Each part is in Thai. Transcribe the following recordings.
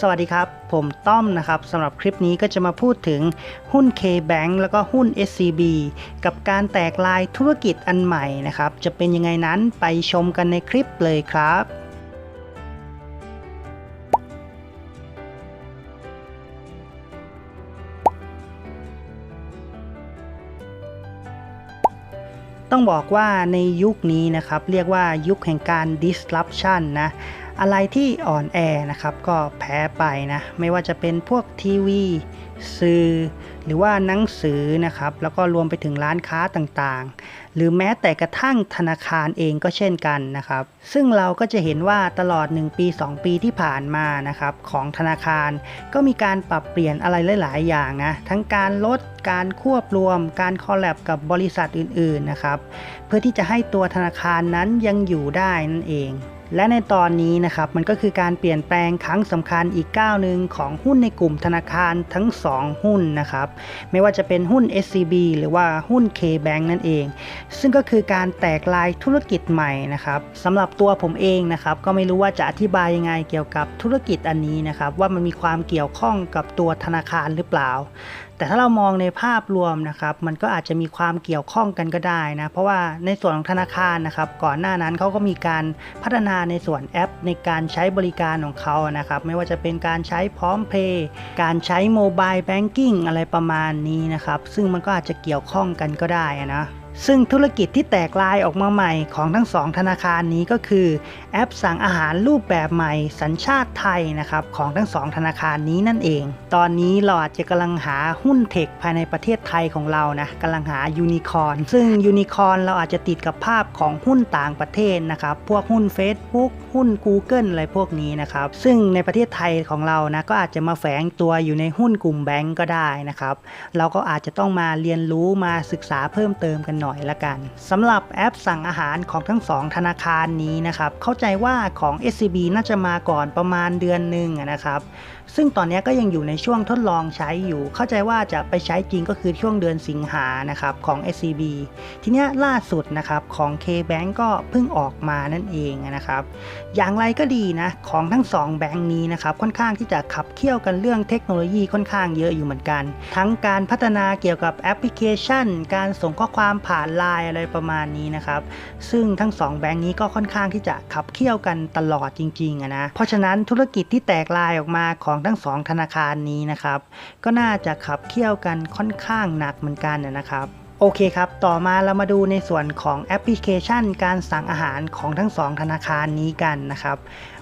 สวัสดีครับ ผมต้อมนะครับสำหรับคลิปนี้ก็จะมาพูดถึงหุ้น K-Bank แล้วก็หุ้น SCB กับการแตกลายธุรกิจอันใหม่นะครับ จะเป็นยังไงนั้นไปชมกันในคลิปเลยครับต้องบอกว่าในยุคนี้นะครับ เรียกว่ายุคแห่งการ disruption นะ อะไรที่อ่อนแอนะครับ ก็แพ้ไปนะไม่ว่าจะเป็นพวกทีวีสื่อ หรือว่าหนังสือนะครับ แล้วก็รวมไปถึงร้านค้าต่างๆ หรือแม้แต่กระทั่งธนาคารเองก็เช่นกันนะครับ ซึ่งเราก็จะเห็นว่าตลอด 1 ปี 2 ปีที่ผ่านมานะครับ ของธนาคารก็มีการปรับเปลี่ยนอะไรหลายๆ อย่างนะทั้งการลดการควบรวม การคอลแลบกับบริษัทอื่นๆนะครับ เพื่อที่จะให้ตัวธนาคารนั้นยังอยู่ได้นั่นเอง และในตอนนี้นะครับมันก็คือการเปลี่ยนแปลงครั้งสำคัญอีกก้าวหนึ่งของหุ้นในกลุ่มธนาคารทั้ง 2 หุ้นนะครับไม่ว่าจะเป็นหุ้น SCB หรือว่าหุ้น K-Bank นั่นเอง ซึ่งก็คือการแตกลายธุรกิจใหม่นะครับสำหรับตัวผมเองนะครับก็ไม่รู้ว่าจะอธิบายยังไงเกี่ยวกับธุรกิจอันนี้นะครับว่ามันมีความเกี่ยวข้องกับตัวธนาคารหรือเปล่าแต่ถ้าเรามองในภาพรวมนะครับ มันก็อาจจะมีความเกี่ยวข้องกันก็ได้นะ เพราะว่าในส่วนของธนาคารนะครับ ก่อนหน้านั้นเขาก็มีการพัฒนาในส่วนแอป ในการใช้บริการของเขานะครับ ไม่ว่าจะเป็นการใช้พร้อมเพย์การใช้โมบายแบงกิ้งอะไรประมาณนี้นะครับ ซึ่งมันก็อาจจะเกี่ยวข้องกันก็ได้นะ ซึ่งธุรกิจที่แตกลายออกมาใหม่ของทั้งสองธนาคารนี้ก็คือ แอปสั่งอาหารรูปแบบใหม่ สัญชาติไทยนะครับของทั้งสองธนาคารนี้นั่นเอง ตอนนี้เราอาจจะกำลังหาหุ้นเทคภายในประเทศไทยของเรานะกำลังหายูนิคอนซึ่งยูนิคอนเราอาจจะติดกับภาพของหุ้นต่างประเทศนะครับ พวกหุ้น Facebook หุ้น Google อะไรพวกนี้นะครับ ซึ่งในประเทศไทยของเรานะก็อาจจะมาแฝงตัวอยู่ในหุ้นกลุ่มแบงก์ก็ได้นะครับ เราก็อาจจะต้องมาเรียนรู้มาศึกษาเพิ่มเติมกันหน่อยละกันสำหรับแอปสั่งอาหารของทั้งสองธนาคารนี้นะครับเข้าใจว่าของ SCB น่าจะมาก่อนประมาณเดือนหนึ่งนะครับ ซึ่งตอนนี้ก็ยังอยู่ในช่วงทดลองใช้อยู่ เข้าใจว่าจะไปใช้จริงก็คือช่วงเดือนสิงหานะครับของ SCB ทีนี้ล่าสุดนะครับของ K-Bank ก็เพิ่งออกมานั่นเองนะครับ อย่างไรก็ดีนะของทั้ง2แบงค์นี้นะครับค่อนข้างที่จะขับเคี่ยวกันเรื่องเทคโนโลยีค่อนข้างเยอะอยู่เหมือนกัน ทั้งการพัฒนาเกี่ยวกับแอปพลิเคชัน การส่งข้อความผ่านไลน์อะไรประมาณนี้นะครับ ซึ่งทั้ง 2 แบงค์นี้ก็ค่อนข้างที่จะขับเคี่ยวกันตลอดจริงๆนะ เพราะฉะนั้นธุรกิจที่แตกลายออกมาของทั้งสองธนาคารนี้นะครับ ก็น่าจะขับเคี่ยวกันค่อนข้างหนักเหมือนกันนะครับโอเคครับ ต่อมาเรามาดูในส่วนของแอปพลิเคชันการสั่งอาหารของทั้งสองธนาคารนี้กันนะครับ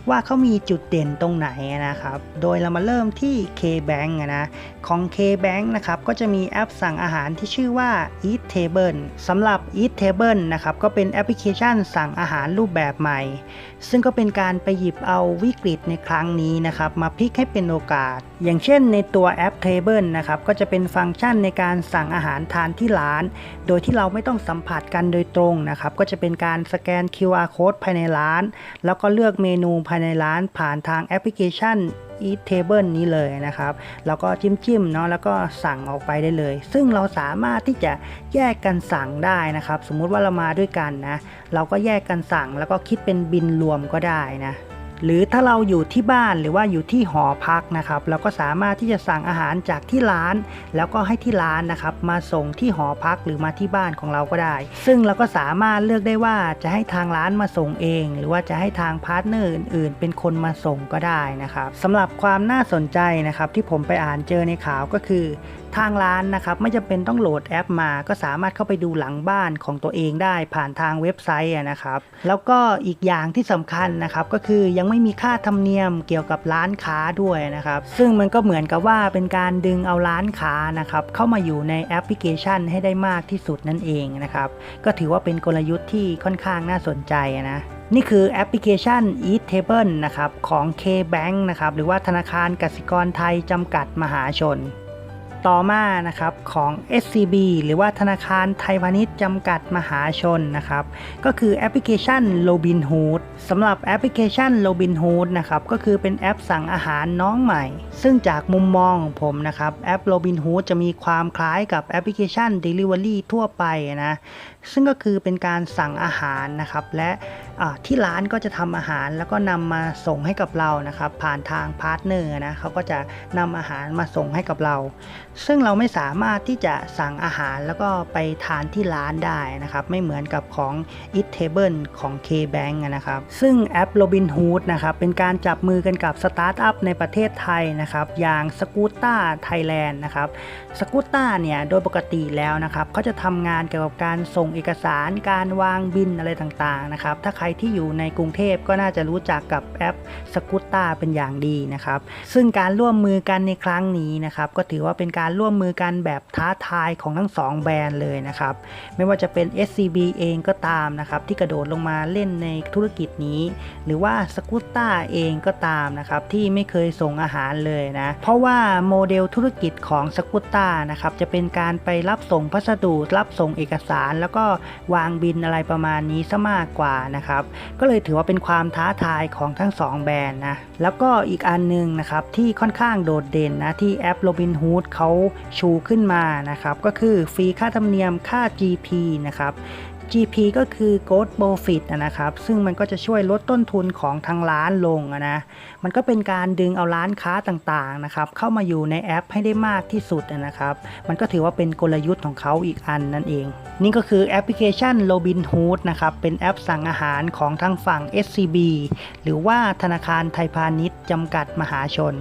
ว่าเขามีจุดเด่นตรงไหนนะครับ โดยเรามาเริ่มที่ K-Bank นะของ K-Bank นะครับก็จะมีแอปสั่งอาหารที่ชื่อว่า Eat Table สำหรับ Eat Table นะครับก็เป็นแอปพลิเคชันสั่งอาหารรูปแบบใหม่ ซึ่งก็เป็นการไปหยิบเอาวิกฤตในครั้งนี้นะครับมาพลิกให้เป็นโอกาส อย่างเช่นในตัวแอป Table นะครับก็จะเป็นฟังก์ชันในการสั่งอาหารทานที่ร้าน โดยที่เราไม่ต้องสัมผัสกันโดยตรงนะครับก็จะเป็นการสแกน QR code ภายในร้าน แล้วก็เลือกเมนูภายในร้านผ่านทางแอปพลิเคชัน Eat Table นี้เลยนะครับ แล้วก็จิ้มๆเนาะแล้วก็สั่งออกไปได้เลย ซึ่งเราสามารถที่จะแยกกันสั่งได้นะครับ สมมุติว่าเรามาด้วยกันนะ เราก็แยกกันสั่งแล้วก็คิดเป็นบินรวมก็ได้นะ หรือถ้าเราอยู่ที่บ้านหรือว่าอยู่ที่หอพักนะครับ เราก็สามารถที่จะสั่งอาหารจากที่ร้าน แล้วก็ให้ที่ร้านนะครับมาส่งที่หอพักหรือมาที่บ้านของเราก็ได้ ซึ่งเราก็สามารถเลือกได้ว่าจะให้ทางร้านมาส่งเอง หรือว่าจะให้ทางพาร์ทเนอร์อื่นๆ เป็นคนมาส่งก็ได้นะครับสำหรับความน่าสนใจนะครับที่ผมไปอ่านเจอในข่าวก็คือ ทางร้านนะครับไม่จำเป็นต้องโหลดแอปมา ก็สามารถเข้าไปดูหลังบ้านของตัวเองได้ผ่านทางเว็บไซต์นะครับ แล้วก็อีกอย่างที่สำคัญนะครับก็คือยังไม่มีค่าธรรมเนียมเกี่ยวกับร้านค้าด้วยนะครับ ซึ่งมันก็เหมือนกับว่าเป็นการดึงเอาร้านค้านะครับเข้ามาอยู่ในแอปพลิเคชันให้ได้มากที่สุดนั่นเองนะครับ ก็ถือว่าเป็นกลยุทธ์ที่ค่อนข้างน่าสนใจนะนี่คือแอปพลิเคชัน Eat Table นะครับของ K-Bank นะครับหรือว่าธนาคารกสิกรไทยจำกัดมหาชน ต่อมานะครับของ SCB หรือว่าธนาคารไทยพาณิชย์จำกัดมหาชนนะครับก็คือแอปพลิเคชัน Robinhood สำหรับแอปพลิเคชัน Robinhood นะครับก็คือเป็นแอปสั่งอาหารน้องใหม่ ซึ่งจากมุมมองของผมนะครับแอป Robinhood จะมีความคล้ายกับแอปพลิเคชัน Delivery ทั่วไปนะซึ่งก็คือเป็นการสั่งอาหารนะครับและ ที่ร้านก็จะทำอาหารแล้วก็นำมาส่งให้กับเรานะครับ ผ่านทางพาร์ทเนอร์นะเขาก็จะนำอาหารมาส่งให้กับเรา ซึ่งเราไม่สามารถที่จะสั่งอาหารแล้วก็ไปทานที่ร้านได้นะครับ ไม่เหมือนกับของ Eat Table ของ K-Bank นะครับ ซึ่งแอป Robinhood นะครับเป็นการจับมือกันกับสตาร์ทอัพในประเทศไทยนะครับอย่าง s c o o t a Thailand นะครับสกูตตาเนี่ยโดยปกติแล้วนะครับเขาจะทำงานเกี่ยวกับการส่งเอกสารการวางบินอะไรต่างๆนะครับถ้าใครที่อยู่ในกรุงเทพก็น่าจะรู้จักกับแอปสกูตตาเป็นอย่างดีนะครับ ซึ่งการร่วมมือกันในครั้งนี้นะครับ ก็ถือว่าเป็นการร่วมมือกันแบบท้าทายของทั้งสองแบรนด์เลยนะครับ ไม่ว่าจะเป็น SCB เองก็ตามนะครับ ที่กระโดดลงมาเล่นในธุรกิจนี้ หรือว่าสกูตตาเองก็ตามนะครับ ที่ไม่เคยส่งอาหารเลยนะ เพราะว่าโมเดลธุรกิจของสกูตตานะครับจะเป็นการไปรับส่งพัสดุรับส่งเอกสาร แล้วก็วางบินอะไรประมาณนี้ซะมากกว่านะครับก็เลยถือว่าเป็นความท้าทายของทั้งสองแบรนด์นะ แล้วก็อีกอันหนึงนะครับที่ค่อนข้างโดดเด่นนะที่แอป Robinhood เขาชูขึ้นมานะครับก็คือฟรีค่าธรรมเนียมค่า GP นะครับ GP ก็คือ Gross Profit นะครับ ซึ่งมันก็จะช่วยลดต้นทุนของทางร้านลงนะ มันก็เป็นการดึงเอาร้านค้าต่างๆนะครับ เข้ามาอยู่ในแอปให้ได้มากที่สุดนะครับ มันก็ถือว่าเป็นกลยุทธ์ของเขาอีกอันนั่นเอง นี่ก็คือแอปพลิเคชัน Robinhood นะครับ เป็นแอปสั่งอาหารของทางฝั่ง SCB หรือว่าธนาคารไทยพาณิชย์จำกัดมหาชน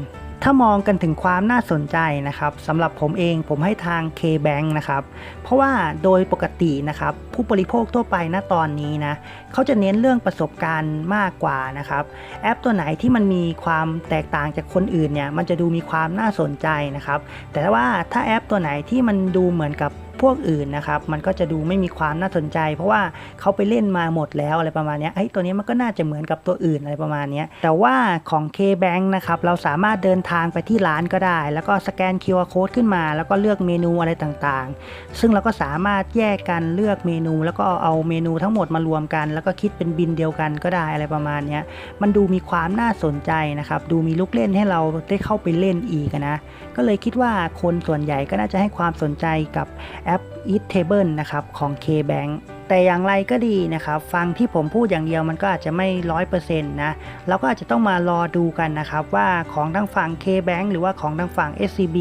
ถ้ามองกันถึงความน่าสนใจนะครับสำหรับผมเองผมให้ทาง K-Bank นะครับเพราะว่าโดยปกตินะครับผู้บริโภคทั่วไปณตอนนี้นะเขาจะเน้นเรื่องประสบการณ์มากกว่านะครับแอปตัวไหนที่มันมีความแตกต่างจากคนอื่นเนี่ยมันจะดูมีความน่าสนใจนะครับแต่ว่าถ้าแอปตัวไหนที่มันดูเหมือนกับ พวกอื่นนะครับ มันก็จะดูไม่มีความน่าสนใจ เพราะว่าเขาไปเล่นมาหมดแล้วอะไรประมาณนี้ยเฮ้ตัวนี้มันก็น่าจะเหมือนกับตัวอื่นอะไรประมาณนี้แต่ว่าของ K-Bank นะครับเราสามารถเดินทางไปที่ร้านก็ได้ แล้วก็สแกน QR Code ขึ้นมา แล้วก็เลือกเมนูอะไรต่างๆ ซึ่งเราก็สามารถแยกกันเลือกเมนูแล้วก็เอาเมนูทั้งหมดมารวมกัน แล้วก็คิดเป็นบินเดียวกันก็ได้อะไรประมาณนี้มันดูมีความน่าสนใจนะครับดูมีลูกเล่นให้เราได้เข้าไปเล่นอีกนะก็เลยคิดว่าคนส่วนใหญ่ก็น่าจะให้ความสนใจกับแอป Eat Table นะครับของ K-Bank แต่อย่างไรก็ดีนะครับ ฟังที่ผมพูดอย่างเดียวมันก็อาจจะไม่ร้อยเปอร์เซ็นต์นะเราก็อาจจะต้องมารอดูกันนะครับว่าของทางฝั่ง K-Bank หรือว่าของทางฝั่ง SCB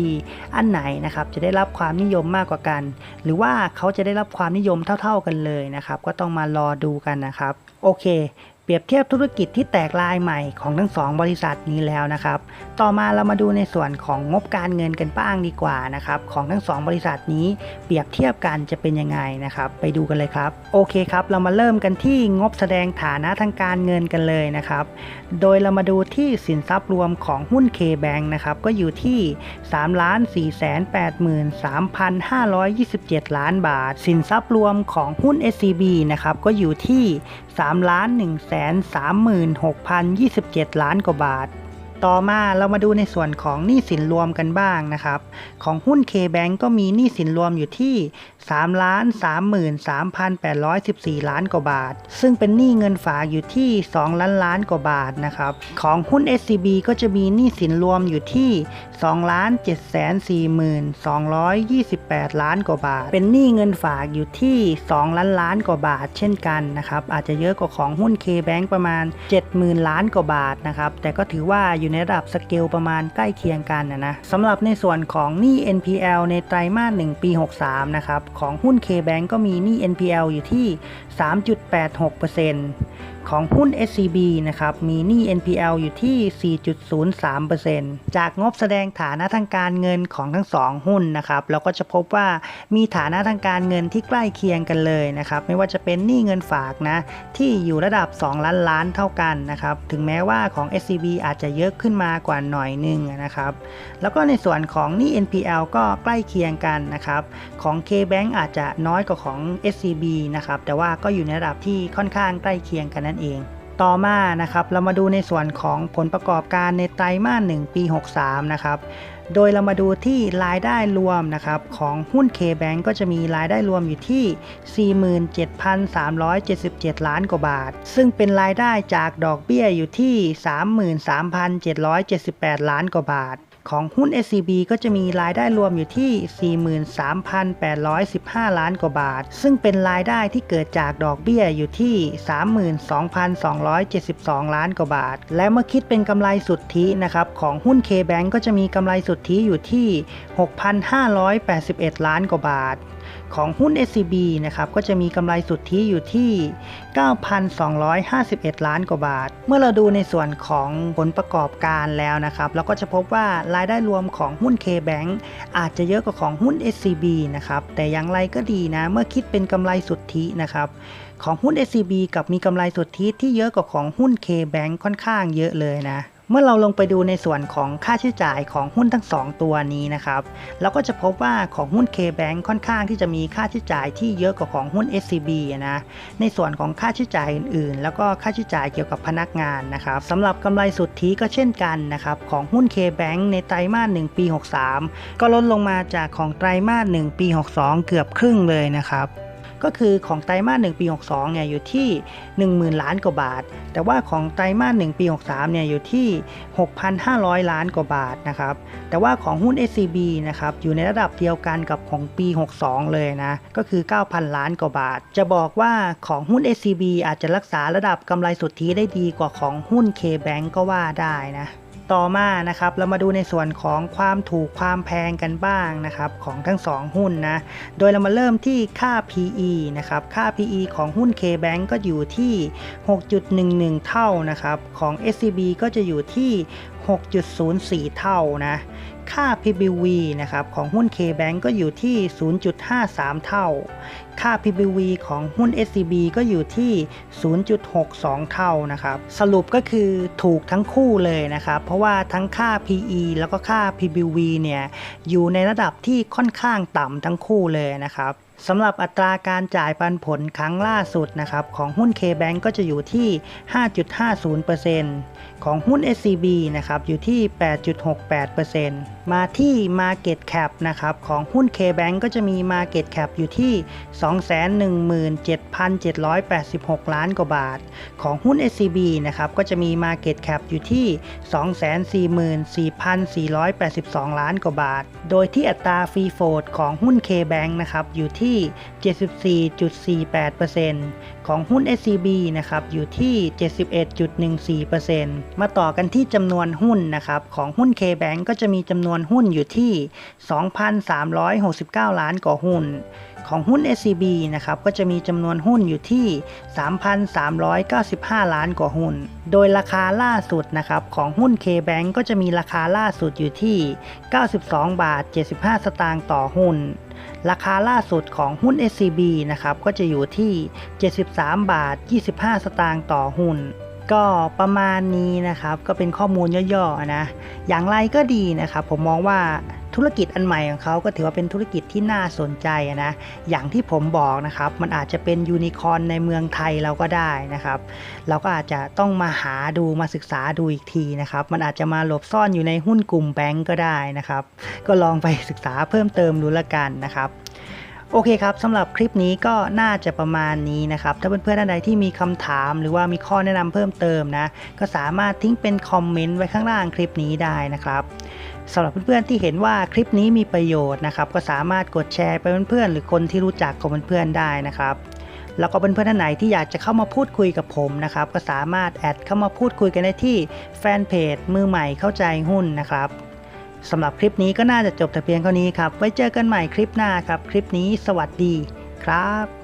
อันไหนนะครับจะได้รับความนิยมมากกว่ากัน หรือว่าเขาจะได้รับความนิยมเท่า ๆกันเลยนะครับก็ต้องมารอดูกันนะครับโอเค เปรียบเทียบธุรกิจที่แตกลายใหม่ของทั้งสองบริษัทนี้แล้วนะครับ ต่อมาเรามาดูในส่วนของงบการเงินกันบ้างดีกว่านะครับของทั้งสองบริษัทนี้เปรียบเทียบกันจะเป็นยังไงนะครับ ไปดูกันเลยครับ โอเคครับ เรามาเริ่มกันที่งบแสดงฐานะทางการเงินกันเลยนะครับ โดยเรามาดูที่สินทรัพย์รวมของหุ้น K-Bank นะครับก็อยู่ที่ 3 4 8 3 527 ล้านบาท สินทรัพย์รวมของหุ้น SCB นะครับก็อยู่ที่3 1 3 6 0 27 ล้านกว่าบาท ต่อมาเรามาดูในส่วนของหนี้สินรวมกันบ้างนะครับ ของหุ้น K-Bank ก็มีหนี้สินรวมอยู่ที่3 3 3 8 1 4 ล้านกว่าบาท ซึ่งเป็นหนี้เงินฝากอยู่ที่ 2 ล้านล้านกว่าบาทนะครับ ของหุ้น SCB ก็จะมีหนี้สินรวมอยู่ที่2 7 4 2 28 ล้านกว่าบาท เป็นหนี้เงินฝากอยู่ที่ 2 ล้านล้านกว่าบาท เช่นกันนะครับ อาจจะเยอะกว่าของหุ้น K-Bank ประมาณ 70,000 ล้านกว่าบาทนะครับ แต่ก็ถือว่าอยู่ในระดับสเกลประมาณใกล้เคียงกันนะนะสำหรับในส่วนของหนี้ NPL ในไตรมาส1ปี 63 นะครับ ของหุ้น K-Bank ก็มีหนี้ NPL อยู่ที่ 3.86%ของหุ้น SCB นะครับ มีหนี้ NPL อยู่ที่ 4.03%จากงบแสดงฐานะทางการเงินของทั้งสองหุ้นนะครับ เราก็จะพบว่ามีฐานะทางการเงินที่ใกล้เคียงกันเลยนะครับ ไม่ว่าจะเป็นหนี้เงินฝากนะ ที่อยู่ระดับ 2 ล้านล้านเท่ากันนะครับ ถึงแม้ว่าของ SCB อาจจะเยอะขึ้นมากว่าหน่อยนึงนะครับ แล้วก็ในส่วนของหนี้ NPL ก็ใกล้เคียงกันนะครับ ของ K-Bank อาจจะน้อยกว่าของ SCB นะครับ แต่ว่าก็อยู่ในระดับที่ค่อนข้างใกล้เคียงกันนั่นเอง ต่อมานะครับเรามาดูในส่วนของผลประกอบการในไตรมาส1ปี 63 นะครับโดยเรามาดูที่รายได้รวมนะครับของหุ้น K-Bank ก็จะมีรายได้รวมอยู่ที่ 47,377 ล้านกว่าบาท ซึ่งเป็นรายได้จากดอกเบี้ยอยู่ที่ 33,778 ล้านกว่าบาท ของหุ้น SCB ก็จะมีรายได้รวมอยู่ที่ 43,815 ล้านกว่าบาท ซึ่งเป็นรายได้ที่เกิดจากดอกเบี้ยอยู่ที่ 32,272 ล้านกว่าบาท และเมื่อคิดเป็นกำไรสุทธินะครับของหุ้น K-Bank ก็จะมีกำไรสุทธิอยู่ที่ 6,581 ล้านกว่าบาท ของหุ้น SCB นะครับก็จะมีกำไรสุทธิอยู่ที่ 9,251 ล้านกว่าบาท เมื่อเราดูในส่วนของผลประกอบการแล้วนะครับเราก็จะพบว่ารายได้รวมของหุ้น K-Bank อาจจะเยอะกว่าของหุ้น SCB นะครับแต่อย่างไรก็ดีนะเมื่อคิดเป็นกำไรสุทธินะครับของหุ้น SCB กับมีกำไรสุทธิที่เยอะกว่าของหุ้น K-Bank ค่อนข้างเยอะเลยนะ เมื่อเราลงไปดูในส่วนของค่าใช้จ่ายของหุ้นทั้ง 2 ตัวนี้นะครับเราก็จะพบว่าของหุ้น K-Bank ค่อนข้างที่จะมีค่าใช้จ่ายที่เยอะกว่าของหุ้น SCB นะในส่วนของค่าใช้จ่ายอื่นๆ แล้วก็ค่าใช้จ่ายเกี่ยวกับพนักงานนะครับสำหรับกำไรสุทธิก็เช่นกันนะครับของหุ้น K-Bank ในไตรมาส1ปี 63 ก็ลดลงมาจากของไตรมาส1ปี 62 เกือบครึ่งเลยนะครับ ก็คือของไตรมาส1ปี 62เนี่ยอยู่ที่ 10,000 ล้านกว่าบาท แต่ว่าของไตรมาส1ปี 63เนี่ยอยู่ที่ 6,500 ล้านกว่าบาทนะครับแต่ว่าของหุ้น SCB นะครับอยู่ในระดับเดียวกันกับของปี 62 เลยนะก็คือ 9,000 ล้านกว่าบาท จะบอกว่าของหุ้น SCB อาจจะรักษาระดับกำไรสุทธิได้ดีกว่าของหุ้น K-Bank ก็ว่าได้นะ ต่อมานะครับเรามาดูในส่วนของความถูกความแพงกันบ้างนะครับของทั้ง 2 หุ้นนะโดยเรามาเริ่มที่ค่า PE นะครับค่า PE ของหุ้น K-Bank ก็อยู่ที่ 6.11 เท่านะครับของ SCB ก็จะอยู่ที่ 6.04 เท่านะ ค่า PBV นะครับของหุ้น K-Bank ก็อยู่ที่ 0.53 เท่า ค่า PBV ของหุ้น SCB ก็อยู่ที่ 0.62 เท่านะครับ สรุปก็คือถูกทั้งคู่เลยนะครับ เพราะว่าทั้งค่า PE แล้วก็ค่า PBV เนี่ยอยู่ในระดับที่ค่อนข้างต่ำทั้งคู่เลยนะครับ สำหรับอัตราการจ่ายปันผลครั้งล่าสุดนะครับของหุ้น K-Bank ก็จะอยู่ที่ 5.50%ของหุ้น SCB นะครับอยู่ที่ 8.68%มาที่ Market Cap นะครับของหุ้น K-Bank ก็จะมี Market Cap อยู่ที่ 217,786 ล้านกว่าบาท ของหุ้น SCB นะครับก็จะมี Market Cap อยู่ที่ 244,482 ล้านกว่าบาท โดยที่อัตราฟรีโฟดของหุ้น K-Bank นะครับอยู่ที่ที่ 74.48%ของหุ้น SCB นะครับ อยู่ที่ 71.14%มาต่อกันที่จำนวนหุ้นนะครับ ของหุ้น K-Bank ก็จะมีจำนวนหุ้นอยู่ที่ 2,369 ล้านกว่าหุ้น ของหุ้น SCB นะครับก็จะมีจำนวนหุ้นอยู่ที่ 3,395 ล้านกว่าหุ้น โดยราคาล่าสุดนะครับของหุ้น K-Bank ก็จะมีราคาล่าสุดอยู่ที่ 92 บาท 75 สตางค์ต่อหุ้น ราคาล่าสุดของหุ้น SCB นะครับก็จะอยู่ที่ 73 บาท 25 สตางค์ต่อหุ้นก็ประมาณนี้นะครับก็เป็นข้อมูลย่อๆนะ อย่างไรก็ดีนะครับ ผมมองว่า ธุรกิจอันใหม่ของเขาก็ถือว่าเป็นธุรกิจที่น่าสนใจนะอย่างที่ผมบอกนะครับ มันอาจจะเป็นยูนิคอนในเมืองไทยเราก็ได้นะครับ เราก็อาจจะต้องมาหาดูมาศึกษาดูอีกทีนะครับ มันอาจจะมาหลบซ่อนอยู่ในหุ้นกลุ่มแบงก์ก็ได้นะครับ ก็ลองไปศึกษาเพิ่มเติมดูละกันนะครับ โอเคครับสำหรับคลิปนี้ก็น่าจะประมาณนี้นะครับ ถ้าเพื่อนๆท่านใดที่มีคำถาม หรือว่ามีข้อแนะนำเพิ่มเติมนะ ก็สามารถทิ้งเป็นคอมเมนต์ไว้ข้างล่างคลิปนี้ได้นะครับสำหรับเพื่อนๆที่เห็นว่าคลิปนี้มีประโยชน์นะครับ ก็สามารถกดแชร์ไปเพื่อนๆหรือคนที่รู้จักกับเพื่อนๆได้นะครับแล้วก็เพื่อนๆท่านไหนที่อยากจะเข้ามาพูดคุยกับผมนะครับ ก็สามารถแอดเข้ามาพูดคุยกันได้ที่แฟนเพจมือใหม่เข้าใจหุ้นนะครับ สำหรับคลิปนี้ก็น่าจะจบแต่เพียงเท่านี้ครับ ไว้เจอกันใหม่คลิปหน้าครับ คลิปนี้สวัสดีครับ